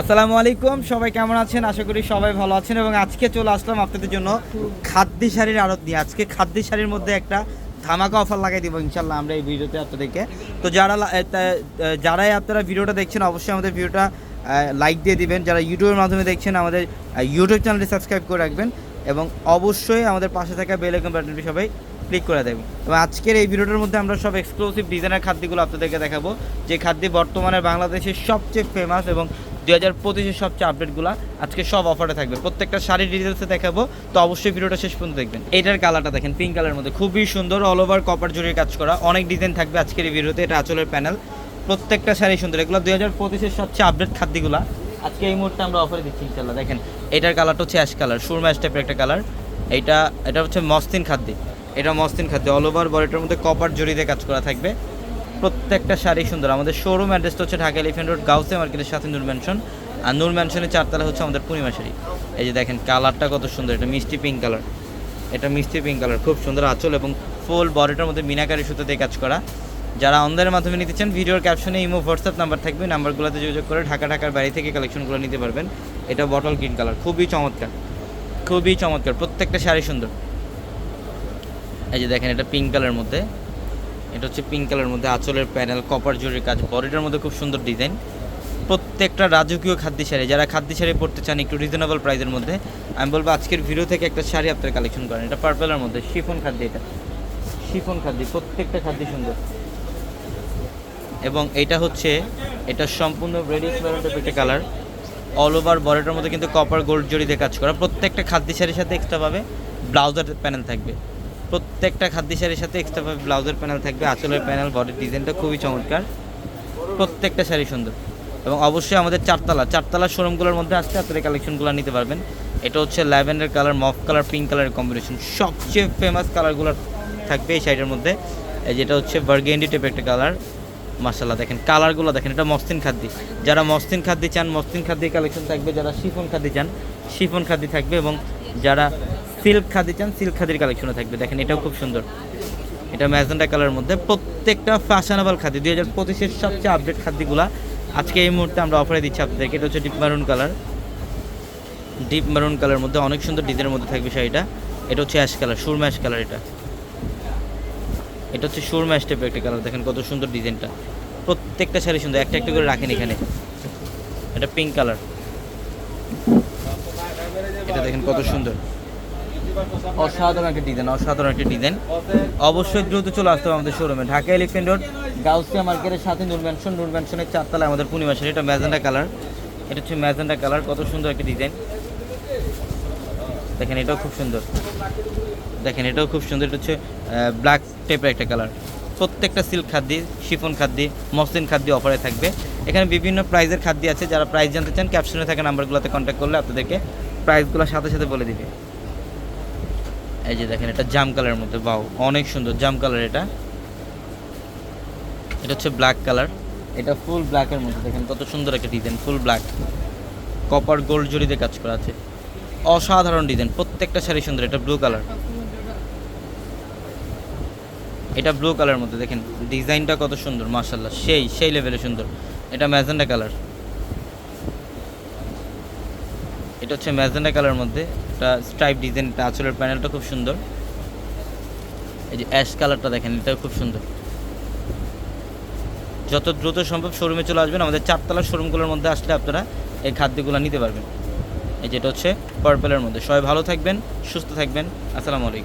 আসসালামু আলাইকুম সবাই কেমন আছেন? আশা করি সবাই ভালো আছেন এবং আজকে চলে আসলাম আপনাদের জন্য খাদ্য শাড়ির আড়ত নিয়ে। আজকে খাদ্য শাড়ির মধ্যে একটা ধামাকা অফার লাগাই দিব ইনশাল্লাহ আমরা এই ভিডিওতে আপনাদেরকে। তো যারা যারাই আপনারা ভিডিওটা দেখছেন, অবশ্যই আমাদের ভিডিওটা লাইক দিয়ে দিবেন। যারা ইউটিউবের মাধ্যমে দেখছেন, আমাদের ইউটিউব চ্যানেলটি সাবস্ক্রাইব করে রাখবেন এবং অবশ্যই আমাদের পাশে থাকা বেল আইকন বাটনটি সবাই ক্লিক করে দেবেন এবং আজকের এই ভিডিওটার মধ্যে আমরা সব এক্সক্লুসিভ ডিজাইনের খাদ্যগুলো আপনাদেরকে দেখাবো। যে খাদ্য বর্তমানে বাংলাদেশের সবচেয়ে ফেমাস এবং দু হাজার পঁচিশের সবচেয়ে আপডেটগুলো আজকে সব অফারে থাকবে। প্রত্যেকটা শাড়ির ডিটেলসে দেখাবো। তো অবশ্যই ভিডিওটা শেষ পর্যন্ত দেখবেন। এটার কালারটা দেখেন পিঙ্ক কালারের মধ্যে। খুবই সুন্দর অল ওভার কপার জরির কাজ করা। অনেক ডিজাইন থাকবে আজকের এই ভিডিওতে, এটা আঁচলের প্যানেল প্রত্যেকটা শাড়ি সুন্দর। এগুলো দু হাজার পঁচিশের সবচেয়ে আপডেট খাদ্যগুলো। আজকে এই মুহূর্তে আমরা অফারে দিচ্ছি ইনশাল্লাহ দেখেন, এটার কালারটা হচ্ছে অ্যাশ কালার সুরম্যাশ টাইপের একটা কালার এইটা, এটা হচ্ছে মস্তিন খাদ্য। এটা মস্তিন খাদ্য অল ওভার বডিটার মধ্যে কপার জরিতে কাজ করা থাকবে। প্রত্যেকটা শাড়ি সুন্দর। আমাদের শোরুম অ্যাড্রেসটা হচ্ছে ঢাকা এলিফেন্ট রোড গাউসে মার্কেটের সাথে নূর ম্যানশন আর নূর ম্যানশনের চারতলা হচ্ছে আমাদের পূর্ণিমা শাড়ি। এই যে দেখেন কালারটা কত সুন্দর। এটা মিষ্টি পিঙ্ক কালার এটা মিষ্টি পিঙ্ক কালার খুব সুন্দর আঁচল এবং ফুল বডিটার মধ্যে মিনাকারি সুতো দিয়ে কাজ করা। যারা অনলাইনের মাধ্যমে নিতে চান ভিডিওর ক্যাপশনে ইমো হোয়াটসঅ্যাপ নাম্বার থাকবে। নাম্বারগুলোতে যোগাযোগ করে ঢাকা, ঢাকার বাড়ি থেকে কালেকশনগুলো নিতে পারবেন। এটা বটল গ্রিন কালার খুবই চমৎকার। খুবই চমৎকার। প্রত্যেকটা শাড়ি সুন্দর। এই যে দেখেন, এটা পিঙ্ক কালারের মধ্যে। এটা হচ্ছে পিঙ্ক কালারের মধ্যে আঁচলের প্যানেল কপার জরির কাজ বডিটার মধ্যে খুব সুন্দর ডিজাইন প্রত্যেকটা রাজকীয় খাদ্য শাড়ি, যারা খাদ্য শাড়ি পড়তে চান একটু রিজনেবল প্রাইসের মধ্যে, আমি বলব আজকের ভিডিও থেকে একটা শাড়ি আপনার কালেকশন করেন। এটা পার্পেলের মধ্যে শিফন খাদ্য এটা। শিফন খাদ্য, প্রত্যেকটা খাদ্য সুন্দর। এবং এটা হচ্ছে, এটা সম্পূর্ণ রেডি টাইপের একটা কালার অল ওভার বডিটার মধ্যে কিন্তু কপার গোল্ড জড়ি দিয়ে কাজ করা। প্রত্যেকটা খাদ্য শাড়ির সাথে এক্সট্রা পাবে ব্লাউজার প্যানেল থাকবে। প্রত্যেকটা খাদ্য শাড়ির সাথে এক্সট্রাভাবে ব্লাউজের প্যানেল থাকবে, আঁচলের প্যানেল বডির ডিজাইনটা খুবই চমৎকার। প্রত্যেকটা শাড়ি সুন্দর। এবং অবশ্যই আমাদের চারতলা চারতলা শোরুমগুলোর মধ্যে আসতে আপনারা কালেকশনগুলো নিতে পারবেন। এটা হচ্ছে lavender colour mauve colour pink কালারের কম্বিনেশন সবচেয়ে ফেমাস কালারগুলো থাকবে এই শাড়িটার মধ্যে। যেটা হচ্ছে বার্গেন্ডি টাইপের একটা কালার মার্শাল্লাহ দেখেন কালারগুলো দেখেন, এটা মস্তিন খাদ্য। যারা মস্তিন খাদ্য চান, মস্তিন খাদ্য কালেকশন থাকবে, যারা শিফন খাদ্য চান, শিফন খাদ্য থাকবে এবং যারা সিল্ক খাদ্য চান, সিল্ক খাদির কালেকশনও থাকবে। দেখেন, এটাও খুব সুন্দর। এটা ম্যাজেন্টা কালারের মধ্যে প্রত্যেকটা ফ্যাশনেবল খাদ্য দুই হাজার পঁচিশের সবচেয়ে আপডেট খাদ্যগুলো আজকে এই মুহূর্তে আমরা অফারে দিচ্ছি আপনাদেরকে। এটা হচ্ছে ডিপ মারুন কালার ডিপ মারুন কালার মধ্যে অনেক সুন্দর ডিজাইনের মধ্যে থাকবে শাড়িটা। এটা হচ্ছে অ্যাশ কালার সুর ম্যাশ কালার এটা। এটা হচ্ছে সুর ম্যাশ টাইপের একটা কালার দেখেন কত সুন্দর ডিজাইনটা প্রত্যেকটা শাড়ি সুন্দর। একটা একটা করে রাখেন এখানে। এটা পিঙ্ক কালার এটা দেখেন কত সুন্দর। অসাধারণ একটা ডিজাইন অসাধারণ একটা ডিজাইন অবশ্যই দ্রুত চলে আসতে হবে আমাদের শোরুমে ঢাকা এলিফেন্ট রোড গাউসিয়া মার্কেটের সাথে নূর ম্যানশন নূর ম্যানশনের চারতলায় আমাদের পূর্ণিমা এটা ম্যাজেন্ডা কালার এটা হচ্ছে ম্যাজেন্ডা কালার কত সুন্দর একটা ডিজাইন দেখেন, এটাও খুব সুন্দর। দেখেন, এটাও খুব সুন্দর। এটা হচ্ছে ব্ল্যাক টাইপের একটা কালার প্রত্যেকটা সিল্ক খাদ্য শিফন খাদ্য মসলিন খাদ্য অফারে থাকবে। এখানে বিভিন্ন প্রাইজের খাদ্য আছে। যারা প্রাইস জানতে চান ক্যাপশনে থাকা নাম্বারগুলোতে কন্ট্যাক্ট করলে আপনাদেরকে প্রাইসগুলো সাথে সাথে বলে দিবে। এই যে দেখেন, এটা জাম কালারের মধ্যে বাও অনেক সুন্দর জাম কালার এটা। এটা হচ্ছে ব্ল্যাক কালার। এটা ফুল ব্ল্যাকের মধ্যে, দেখেন কত সুন্দর একটা design full black copper gold জড়িতে কাজ করা আছে। অসাধারণ ডিজাইন প্রত্যেকটা শাড়ি সুন্দর, এটা ব্লু কালার এটা ব্লু কালার মধ্যে, দেখেন ডিজাইনটা কত সুন্দর মার্শাল্লাহ সেই সেই লেভেলে সুন্দর। এটা ম্যাজেন্ডা কালার। এটা হচ্ছে ম্যাজেন্ডা কালার মধ্যে এটা স্ট্রাইপ ডিজাইন এটা আঁচলের প্যানেলটা খুব সুন্দর। এই যে অ্যাশ কালারটা দেখেন এটাও খুব সুন্দর। যত দ্রুত সম্ভব শোরুমে চলে আসবেন, আমাদের চারতলা শোরুমগুলোর মধ্যে আসলে আপনারা এই খাদ্যগুলো নিতে পারবেন। এই যেটা হচ্ছে পার্পেলের মধ্যে। সবাই ভালো থাকবেন, সুস্থ থাকবেন। আসসালামু আলাইকুম।